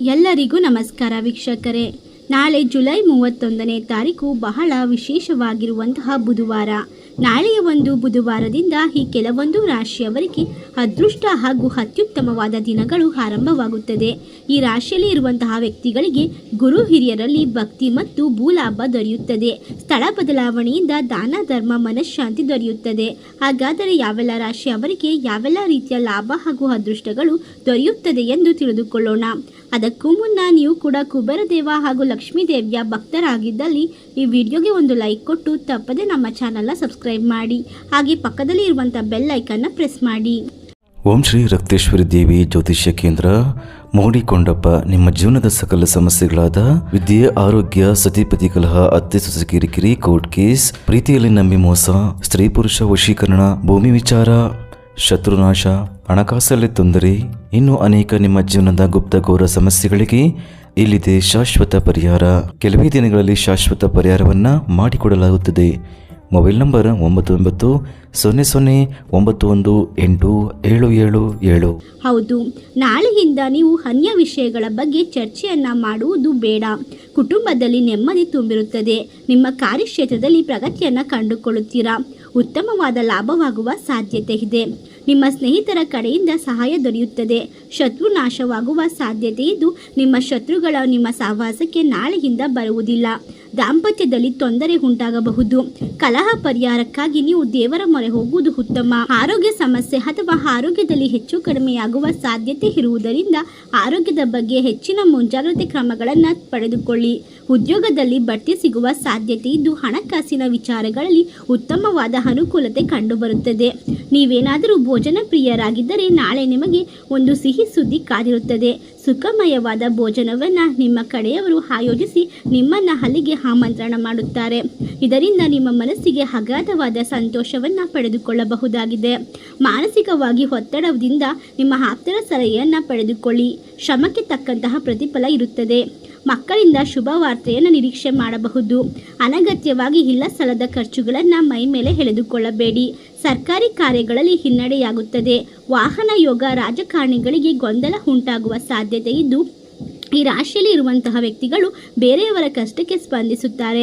ಎಲ್ಲರಿಗೂ ನಮಸ್ಕಾರ ವೀಕ್ಷಕರೇ. ನಾಳೆ ಜುಲೈ ಮೂವತ್ತೊಂದನೇ ತಾರೀಕು ಬಹಳ ವಿಶೇಷವಾಗಿರುವಂತಹ ಬುಧವಾರ. ನಾಳೆಯ ಒಂದು ಬುಧವಾರದಿಂದ ಈ ಕೆಲವೊಂದು ರಾಶಿಯವರಿಗೆ ಅದೃಷ್ಟ ಹಾಗೂ ಅತ್ಯುತ್ತಮವಾದ ದಿನಗಳು ಆರಂಭವಾಗುತ್ತದೆ. ಈ ರಾಶಿಯಲ್ಲಿ ಇರುವಂತಹ ವ್ಯಕ್ತಿಗಳಿಗೆ ಗುರು ಹಿರಿಯರಲ್ಲಿ ಭಕ್ತಿ ಮತ್ತು ಭೂಲಾಭ ದೊರೆಯುತ್ತದೆ. ಸ್ಥಳ ಬದಲಾವಣೆಯಿಂದ ದಾನ, ಧರ್ಮ, ಮನಃಶಾಂತಿ ದೊರೆಯುತ್ತದೆ. ಹಾಗಾದರೆ ಯಾವೆಲ್ಲ ರಾಶಿ ಅವರಿಗೆ ಯಾವೆಲ್ಲ ರೀತಿಯ ಲಾಭ ಹಾಗೂ ಅದೃಷ್ಟಗಳು ದೊರೆಯುತ್ತದೆ ಎಂದು ತಿಳಿದುಕೊಳ್ಳೋಣ. ಅದಕ್ಕೂ ಮುನ್ನ ನೀವು ಕೂಡ ಕುಬೇರ ದೇವ ಹಾಗೂ ಲಕ್ಷ್ಮೀ ದೇವಿಯ ಭಕ್ತರಾಗಿದ್ದಲ್ಲಿ ಈ ವಿಡಿಯೋಗೆ ಒಂದು ಲೈಕ್ ಕೊಟ್ಟು ತಪ್ಪದೆ ನಮ್ಮ ಚಾನಲ್ನ ಸಬ್ಸ್ಕ್ರೈಬ್ ಮಾಡಿ. ಹಾಗೆ ಪಕ್ಕದಲ್ಲಿ ಇರುವಂಥ ಬೆಲ್ ಐಕನ್ನ ಪ್ರೆಸ್ ಮಾಡಿ. ಓಂ ಶ್ರೀ ರಕ್ತೇಶ್ವರಿ ದೇವಿ ಜ್ಯೋತಿಷ್ಯ ಕೇಂದ್ರ, ಮೋಡಿಕೊಂಡಪ್ಪ, ನಿಮ್ಮ ಜೀವನದ ಸಕಲ ಸಮಸ್ಯೆಗಳಾದ ವಿದ್ಯೆ, ಆರೋಗ್ಯ ಸತಿಪತಿ ಕಲಹ ಅತ್ತೆ ಸೊಸೆ ಕಿರಿಕಿರಿ, ಕೋರ್ಟ್ ಕೇಸ್, ಪ್ರೀತಿಯಲ್ಲಿ ನಂಬಿ ಮೋಸ, ಸ್ತ್ರೀ ಪುರುಷ ವಶೀಕರಣ, ಭೂಮಿ ವಿಚಾರ, ಶತ್ರುನಾಶ. ಹಣಕಾಸಲ್ಲಿ ತೊಂದರೆ. ಇನ್ನು ಅನೇಕ ನಿಮ್ಮ ಜೀವನದ ಗುಪ್ತಗೋರ ಸಮಸ್ಯೆಗಳಿಗೆ ಇಲ್ಲಿದೆ ಶಾಶ್ವತ ಪರಿಹಾರ. ಕೆಲವೇ ದಿನಗಳಲ್ಲಿ ಶಾಶ್ವತ ಪರಿಹಾರವನ್ನು ಮಾಡಿಕೊಡಲಾಗುತ್ತದೆ. ಮೊಬೈಲ್ ನಂಬರ್ ಒಂಬತ್ತು ಒಂಬತ್ತು ಸೊನ್ನೆ ಸೊನ್ನೆ ಒಂಬತ್ತು ಒಂದು ಎಂಟು ಏಳು ಏಳು ಏಳು. ಹೌದು. ನಾಳೆಯಿಂದ ನೀವು ಅನ್ಯ ವಿಷಯಗಳ ಬಗ್ಗೆ ಚರ್ಚೆಯನ್ನ ಮಾಡುವುದು ಬೇಡ. ಕುಟುಂಬದಲ್ಲಿ ನೆಮ್ಮದಿ ತುಂಬಿರುತ್ತದೆ. ನಿಮ್ಮ ಕಾರ್ಯಕ್ಷೇತ್ರದಲ್ಲಿ ಪ್ರಗತಿಯನ್ನು ಕಂಡುಕೊಳ್ಳುತ್ತೀರಾ? ಉತ್ತಮವಾದ ಲಾಭವಾಗುವ ಸಾಧ್ಯತೆ ಇದೆ. ನಿಮ್ಮ ಸ್ನೇಹಿತರ ಕಡೆಯಿಂದ ಸಹಾಯ ದೊರೆಯುತ್ತದೆ. ಶತ್ರು ನಾಶವಾಗುವ ಸಾಧ್ಯತೆ ಇದ್ದು ನಿಮ್ಮ ಶತ್ರುಗಳ ನಿಮ್ಮ ಸಹವಾಸಕ್ಕೆ ನಾಳೆಯಿಂದ ಬರುವುದಿಲ್ಲ. ದಾಂಪತ್ಯದಲ್ಲಿ ತೊಂದರೆ ಉಂಟಾಗಬಹುದು. ಕಲಹ ಪರಿಹಾರಕ್ಕಾಗಿ ನೀವು ದೇವರ ಮೊರೆ ಹೋಗುವುದು ಉತ್ತಮ. ಆರೋಗ್ಯ ಸಮಸ್ಯೆ ಅಥವಾ ಆರೋಗ್ಯದಲ್ಲಿ ಹೆಚ್ಚು ಕಡಿಮೆಯಾಗುವ ಸಾಧ್ಯತೆ ಇರುವುದರಿಂದ ಆರೋಗ್ಯದ ಬಗ್ಗೆ ಹೆಚ್ಚಿನ ಮುಂಜಾಗ್ರತೆ ಕ್ರಮಗಳನ್ನು ಪಡೆದುಕೊಳ್ಳಿ. ಉದ್ಯೋಗದಲ್ಲಿ ಬಡ್ತಿ ಸಿಗುವ ಸಾಧ್ಯತೆ ಇದ್ದು ಹಣಕಾಸಿನ ವಿಚಾರಗಳಲ್ಲಿ ಉತ್ತಮವಾದ ಅನುಕೂಲತೆ ಕಂಡುಬರುತ್ತದೆ. ನೀವೇನಾದರೂ ಭೋಜನ ಪ್ರಿಯರಾಗಿದ್ದರೆ ನಾಳೆ ನಿಮಗೆ ಒಂದು ಸಿಹಿ ಸುದ್ದಿ ಕಾದಿರುತ್ತದೆ. ಸುಖಮಯವಾದ ಭೋಜನವನ್ನು ನಿಮ್ಮ ಕಡೆಯವರು ಆಯೋಜಿಸಿ ನಿಮ್ಮನ್ನು ಅಲ್ಲಿಗೆ ಆಮಂತ್ರಣ ಮಾಡುತ್ತಾರೆ. ಇದರಿಂದ ನಿಮ್ಮ ಮನಸ್ಸಿಗೆ ಅಗಾಧವಾದ ಸಂತೋಷವನ್ನು ಪಡೆದುಕೊಳ್ಳಬಹುದಾಗಿದೆ. ಮಾನಸಿಕವಾಗಿ ಒತ್ತಡದಿಂದ ನಿಮ್ಮ ಆಪ್ತರ ಸಲಹೆಯನ್ನು ಪಡೆದುಕೊಳ್ಳಿ. ಶ್ರಮಕ್ಕೆ ತಕ್ಕಂತಹ ಪ್ರತಿಫಲ ಇರುತ್ತದೆ. ಮಕ್ಕಳಿಂದ ಶುಭ ವಾರ್ತೆಯನ್ನು ನಿರೀಕ್ಷೆ ಮಾಡಬಹುದು. ಅನಗತ್ಯವಾಗಿ ಇಲ್ಲ ಸ್ಥಳದ ಖರ್ಚುಗಳನ್ನು ಮೈ ಮೇಲೆ ಎಳೆದುಕೊಳ್ಳಬೇಡಿ. ಸರ್ಕಾರಿ ಕಾರ್ಯಗಳಲ್ಲಿ ಹಿನ್ನಡೆಯಾಗುತ್ತದೆ. ವಾಹನ ಯೋಗ ರಾಜಕಾರಣಿಗಳಿಗೆ ಗೊಂದಲ ಉಂಟಾಗುವ ಸಾಧ್ಯತೆ ಇದ್ದು, ಈ ರಾಶಿಯಲ್ಲಿ ಇರುವಂತಹ ವ್ಯಕ್ತಿಗಳು ಬೇರೆಯವರ ಕಷ್ಟಕ್ಕೆ ಸ್ಪಂದಿಸುತ್ತಾರೆ.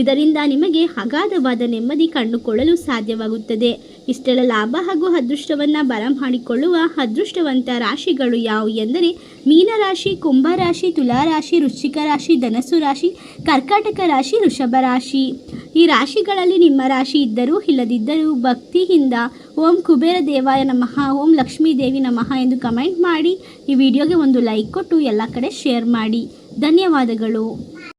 ಇದರಿಂದ ನಿಮಗೆ ಅಗಾಧವಾದ ನೆಮ್ಮದಿ ಕಂಡುಕೊಳ್ಳಲು ಸಾಧ್ಯವಾಗುತ್ತದೆ. ಇಷ್ಟೆಲ್ಲ ಲಾಭ ಹಾಗೂ ಅದೃಷ್ಟವನ್ನು ಬರಮಾಡಿಕೊಳ್ಳುವ ಅದೃಷ್ಟವಂತ ರಾಶಿಗಳು ಯಾವುವು ಎಂದರೆ ಮೀನರಾಶಿ ಕುಂಭರಾಶಿ ತುಲಾರಾಶಿ ವೃಶ್ಚಿಕ ರಾಶಿ, ಧನಸ್ಸು ರಾಶಿ, ಕರ್ಕಾಟಕ ರಾಶಿ, ವೃಷಭ ರಾಶಿ. ಈ ರಾಶಿಗಳಲ್ಲಿ ನಿಮ್ಮ ರಾಶಿ ಇದ್ದರೂ ಇಲ್ಲದಿದ್ದರೂ ಭಕ್ತಿಯಿಂದ ಓಂ ಕುಬೇರ ದೇವಾಯ ನಮಃ, ಓಂ ಲಕ್ಷ್ಮೀ ದೇವಿ ನಮಃ ಎಂದು ಕಮೆಂಟ್ ಮಾಡಿ ಈ ವಿಡಿಯೋಗೆ ಒಂದು ಲೈಕ್ ಕೊಟ್ಟು ಎಲ್ಲ ಕಡೆ ಶೇರ್ ಮಾಡಿ. ಧನ್ಯವಾದಗಳು.